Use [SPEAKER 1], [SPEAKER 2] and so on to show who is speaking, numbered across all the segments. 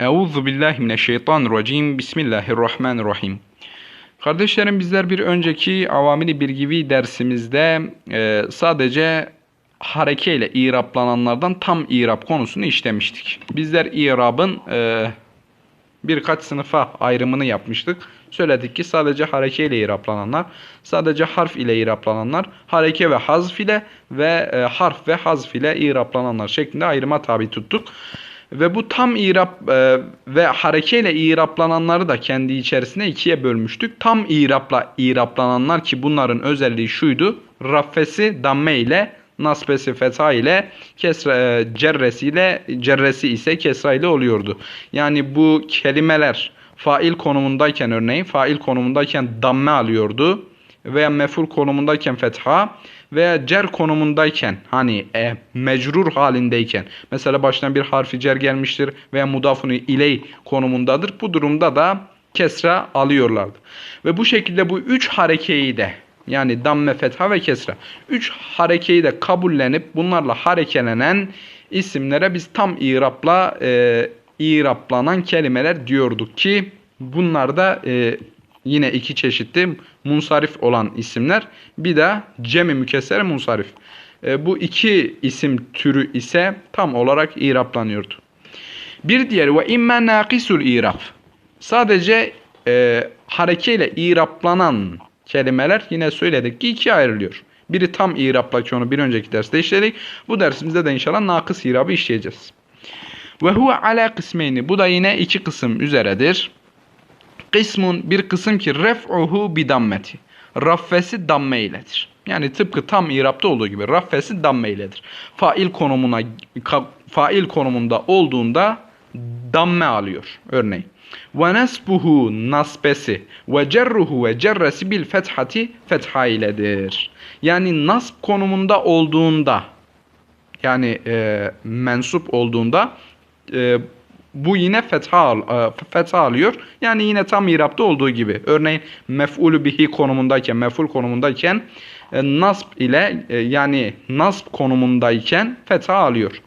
[SPEAKER 1] Euzu billahi mineşşeytanirracim. Bismillahirrahmanirrahim. Kardeşlerim bizler bir önceki avamili bilgivi dersimizde e, sadece harekeyle iraplananlardan tam irap konusunu işlemiştik. Bizler irabın e, birkaç sınıfa ayrımını yapmıştık. Söyledik ki sadece hareke ile iraplananlar, sadece harf ile iraplananlar, hareke ve hazf ile ve e, harf ve hazf ile iraplananlar şeklinde ayrıma tabi tuttuk. Ve bu tam irap e, ve harekeyle iraplananları da kendi içerisinde ikiye bölmüştük. Tam irapla iraplananlar ki bunların özelliği şuydu. Raffesi damme ile nasbesi fetha ile kesra e, cerresi ile cerresi ise kesra ile oluyordu. Yani bu kelimeler fail konumundayken örneğin fail konumundayken damme alıyordu veya meful konumundayken fetha veya cer konumundayken hani e, mecrur halindeyken mesela baştan bir harfi cer gelmiştir veya mudafunu iley konumundadır. Bu durumda da kesra alıyorlardı. Ve bu şekilde bu üç harekeyi de yani damme, fetha ve kesra. Üç harekeyi de kabullenip bunlarla harekelenen isimlere biz tam irapla e, iraplanan kelimeler diyorduk ki bunlar da e, yine iki çeşitli munsarif olan isimler. Bir de cemi mükesser munsarif. E, bu iki isim türü ise tam olarak iraplanıyordu. Bir diğeri ve imme nakisul irap. Sadece e, harekeyle iraplanan kelimeler yine söyledik ki ikiye ayrılıyor. Biri tam irapla ki onu bir önceki derste işledik. Bu dersimizde de inşallah nakıs irabı işleyeceğiz. Ve huve ala kısmeyni. Bu da yine iki kısım üzeredir. Kısmun bir kısım ki ref'uhu bi dammeti. Raffesi damme iledir. Yani tıpkı tam irapta olduğu gibi raffesi damme iledir. Fail konumuna fail konumunda olduğunda damme alıyor örneğin. Ve nasbuhu nasbesi ve cerruhu ve cerresi bil fethati fetha iledir. Yani nasb konumunda olduğunda yani e, mensup olduğunda e, bu yine fetha, e, fetha alıyor. Yani yine tam irapta olduğu gibi. Örneğin mef'ulü bihi konumundayken, mef'ul konumundayken e, nasb ile e, yani nasb konumundayken fetha alıyor.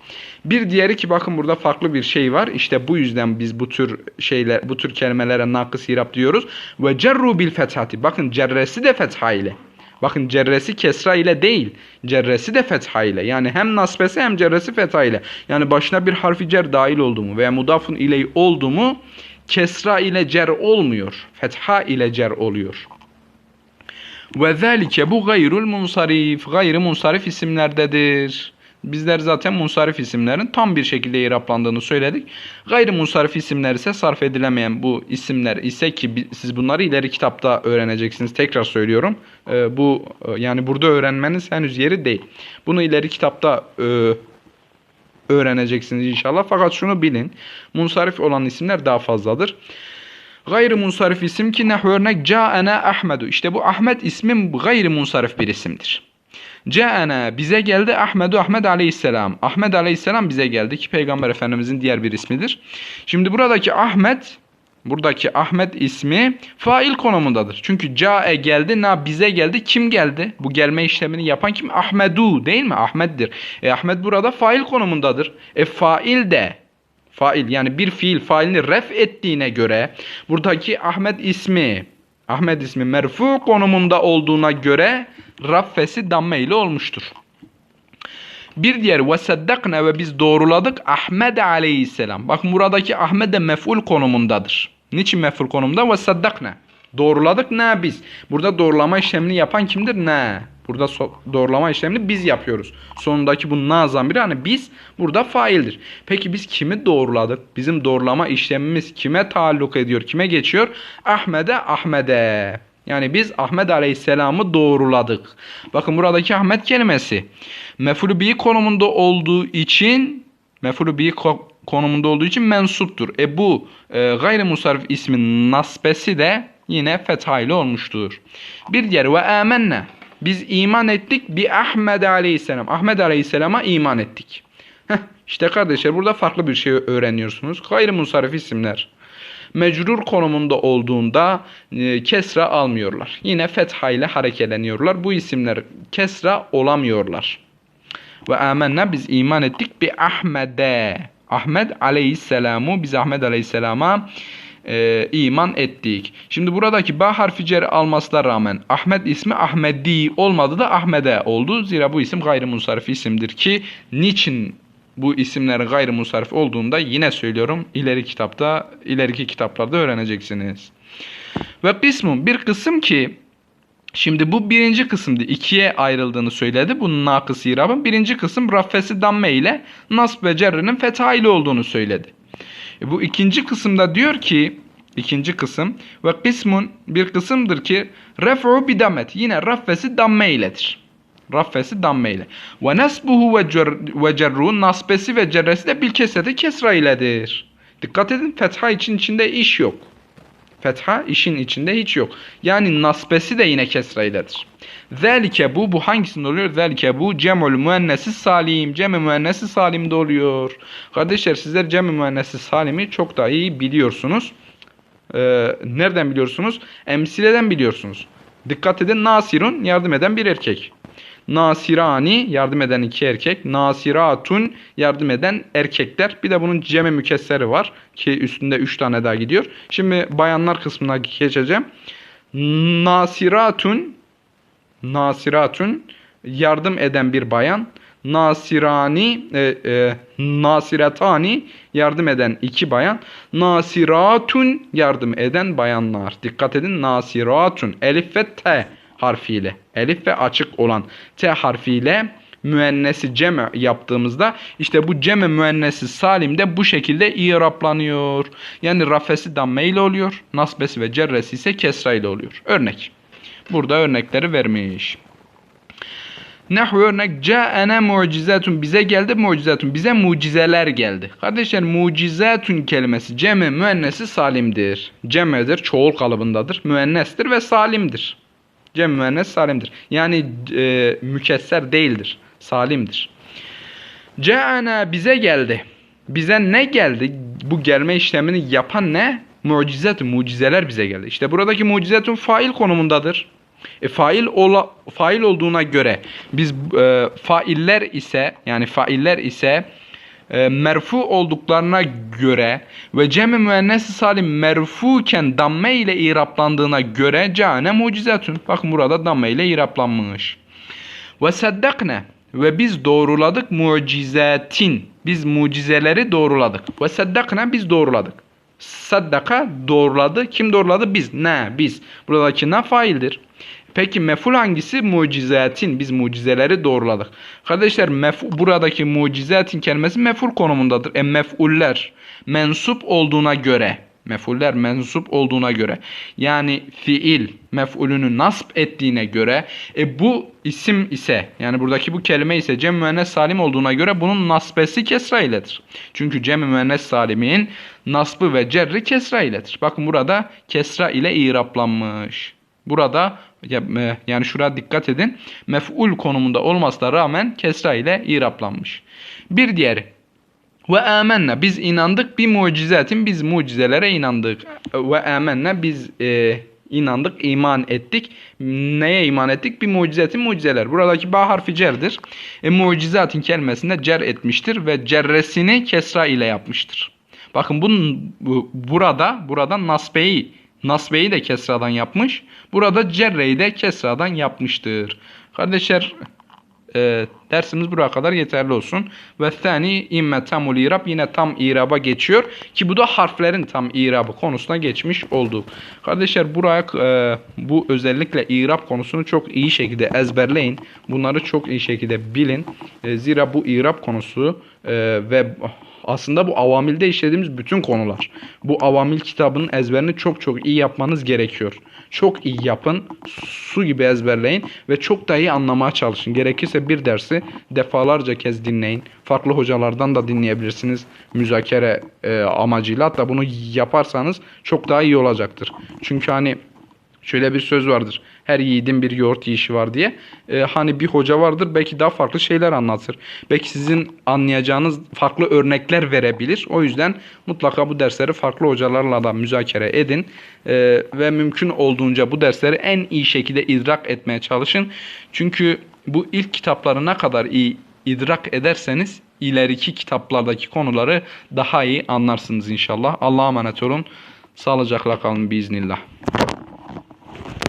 [SPEAKER 1] Bir diğeri ki bakın burada farklı bir şey var. İşte bu yüzden biz bu tür şeyler, bu tür kelimelere nakıs irap diyoruz. Ve cerru bil fethati. Bakın cerresi de fetha ile. Bakın cerresi kesra ile değil. Cerresi de fetha ile. Yani hem nasbesi hem cerresi fetha ile. Yani başına bir harfi cer dahil oldu mu veya mudafun ile oldu mu kesra ile cer olmuyor. Fetha ile cer oluyor. Ve zalike bu gayrul munsarif. Gayrı munsarif isimlerdedir. Bizler zaten munsarif isimlerin tam bir şekilde iraplandığını söyledik. Gayri munsarif isimler ise sarf edilemeyen bu isimler ise ki siz bunları ileri kitapta öğreneceksiniz. Tekrar söylüyorum. Ee, bu yani burada öğrenmeniz henüz yeri değil. Bunu ileri kitapta e, öğreneceksiniz inşallah. Fakat şunu bilin. Munsarif olan isimler daha fazladır. Gayri munsarif isim ki ne örnek Ca'ana Ahmedu. İşte bu Ahmet ismi gayri munsarif bir isimdir. Ca'ana bize geldi Ahmedu Ahmed aleyhisselam. Ahmed aleyhisselam bize geldi ki Peygamber Efendimizin diğer bir ismidir. Şimdi buradaki Ahmet Buradaki Ahmet ismi fail konumundadır. Çünkü cae geldi, na bize geldi. Kim geldi? Bu gelme işlemini yapan kim? Ahmedu değil mi? Ahmet'dir. E Ahmet burada fail konumundadır. E fail de fail yani bir fiil failini ref ettiğine göre buradaki Ahmet ismi Ahmet ismi merfu konumunda olduğuna göre raffesi damme ile olmuştur. Bir diğer ve saddakna ve biz doğruladık Ahmed aleyhisselam. Bak buradaki Ahmed de mef'ul konumundadır. Niçin mef'ul konumda? Ve saddakna. Doğruladık ne biz? Burada doğrulama işlemini yapan kimdir? Ne? Burada so doğrulama işlemini biz yapıyoruz. Sonundaki bu na zamiri hani biz burada faildir. Peki biz kimi doğruladık? Bizim doğrulama işlemimiz kime taalluk ediyor? Kime geçiyor? Ahmed'e Ahmed'e. Yani biz Ahmet Aleyhisselam'ı doğruladık. Bakın buradaki Ahmet kelimesi mef'ulü bi konumunda olduğu için mef'ulü bi konumunda olduğu için mensuptur. E bu e, gayrimusarif ismin nasbesi de yine fetha ile olmuştur. Bir diğer ve amenne. Biz iman ettik bir Ahmet Aleyhisselam. Ahmet Aleyhisselam'a iman ettik. Heh, işte kardeşler burada farklı bir şey öğreniyorsunuz. Gayrimusarif isimler mecrur konumunda olduğunda e, kesra almıyorlar. Yine fetha ile harekeleniyorlar. Bu isimler kesra olamıyorlar. Ve amenna biz iman ettik bir Ahmed'e. Ahmet aleyhisselamu biz Ahmet aleyhisselama e, iman ettik. Şimdi buradaki ba harfi cer almasına rağmen Ahmet ismi Ahmedi olmadı da Ahmede oldu. Zira bu isim gayrimusarif isimdir ki niçin bu isimlerin gayrimusarif olduğunda yine söylüyorum ileri kitapta ileriki kitaplarda öğreneceksiniz. Ve kısmın bir kısım ki Şimdi bu birinci kısımdı. ikiye ayrıldığını söyledi. Bu nakıs irabın. Birinci kısım raffesi damme ile nasb ve cerrinin fethaili olduğunu söyledi. E bu ikinci kısımda diyor ki ikinci kısım ve kısmun bir kısımdır ki ref'u bidamet. Yine raffesi damme iledir. Raffesi damme ile. Ve nasbuhu ve, cer, ve cerru nasbesi ve cerresi de bil kesreti kesra iledir. Dikkat edin fetha için içinde iş yok. Fetha işin içinde hiç yok. Yani nasbesi de yine kesra iledir. Zelike bu bu hangisinde oluyor? Zelike bu cem'ül müennesi salim. Cem-i müennesi salimde oluyor. Kardeşler sizler cem-i müennesi salimi çok daha iyi biliyorsunuz. Ee, nereden biliyorsunuz? Emsileden biliyorsunuz. Dikkat edin nasirun yardım eden bir erkek. Nasirani yardım eden iki erkek. Nasiratun yardım eden erkekler. Bir de bunun cemi mükesseri var ki üstünde üç tane daha gidiyor. Şimdi bayanlar kısmına geçeceğim. Nasiratun Nasiratun yardım eden bir bayan. Nasirani e, e, Nasiretani yardım eden iki bayan. Nasiratun yardım eden bayanlar. Dikkat edin Nasiratun elif ve t harfiyle. Elif ve açık olan T harfiyle müennesi cem yaptığımızda işte bu cem müennesi salim de bu şekilde iraplanıyor. Yani rafesi damme ile oluyor. Nasbesi ve cerresi ise kesra ile oluyor. Örnek. Burada örnekleri vermiş. Nahvu örnek ca'ene mucizetun bize geldi mucizetun bize mucizeler geldi. Kardeşler mucizetun kelimesi cem müennesi salimdir. Cem'edir çoğul kalıbındadır. Müennestir ve salimdir. Cem müennes salimdir. Yani e, mükesser değildir. Salimdir. Ceana bize geldi. Bize ne geldi? Bu gelme işlemini yapan ne? Mucizet, mucizeler bize geldi. İşte buradaki mucizetun fail konumundadır. E, fail ola, fail olduğuna göre biz e, failler ise yani failler ise e, merfu olduklarına göre ve cem-i müennesi salim merfuken damme ile iraplandığına göre cane mucizetün. Bakın burada damme ile iraplanmış. Ve saddakne ve biz doğruladık mucizetin. Biz mucizeleri doğruladık. Ve saddakne biz doğruladık. Saddaka doğruladı. Kim doğruladı? Biz. Ne? Biz. Buradaki ne faildir. Peki meful hangisi? Mucizetin. Biz mucizeleri doğruladık. Kardeşler mef buradaki mucizetin kelimesi meful konumundadır. E mefuller mensup olduğuna göre mefuller mensup olduğuna göre yani fiil mef'ulünü nasp ettiğine göre e bu isim ise yani buradaki bu kelime ise cem müennes salim olduğuna göre bunun nasbesi kesra iledir. Çünkü cem müennes salimin nasbı ve cerri kesra iledir. Bakın burada kesra ile iraplanmış. Burada e, yani şuraya dikkat edin. Mef'ul konumunda olmasına rağmen kesra ile iraplanmış. Bir diğeri ve amenne biz inandık bir mucizetin biz mucizelere inandık. Ve amenne biz e, inandık, iman ettik. Neye iman ettik? Bir mucizetin mucizeler. Buradaki ba harfi cerdir. E, mucizatin kelimesinde cer etmiştir ve cerresini kesra ile yapmıştır. Bakın bunun bu, burada burada nasbeyi nasbeyi de kesradan yapmış. Burada cerreyi de kesradan yapmıştır. Kardeşler e, dersimiz buraya kadar yeterli olsun. Ve thani imme tamul irab yine tam iraba geçiyor ki bu da harflerin tam irabı konusuna geçmiş oldu. Kardeşler buraya e, bu özellikle irab konusunu çok iyi şekilde ezberleyin. Bunları çok iyi şekilde bilin. E, zira bu irab konusu e, ve aslında bu avamilde işlediğimiz bütün konular. Bu avamil kitabının ezberini çok çok iyi yapmanız gerekiyor. Çok iyi yapın, su gibi ezberleyin ve çok da iyi anlamaya çalışın. Gerekirse bir dersi defalarca kez dinleyin. Farklı hocalardan da dinleyebilirsiniz müzakere e, amacıyla. Hatta bunu yaparsanız çok daha iyi olacaktır. Çünkü hani Şöyle bir söz vardır. Her yiğidin bir yoğurt yiyişi var diye. Ee, hani bir hoca vardır belki daha farklı şeyler anlatır. Belki sizin anlayacağınız farklı örnekler verebilir. O yüzden mutlaka bu dersleri farklı hocalarla da müzakere edin. Ee, ve mümkün olduğunca bu dersleri en iyi şekilde idrak etmeye çalışın. Çünkü bu ilk kitapları ne kadar iyi idrak ederseniz ileriki kitaplardaki konuları daha iyi anlarsınız inşallah. Allah'a emanet olun. Sağlıcakla kalın biiznillah.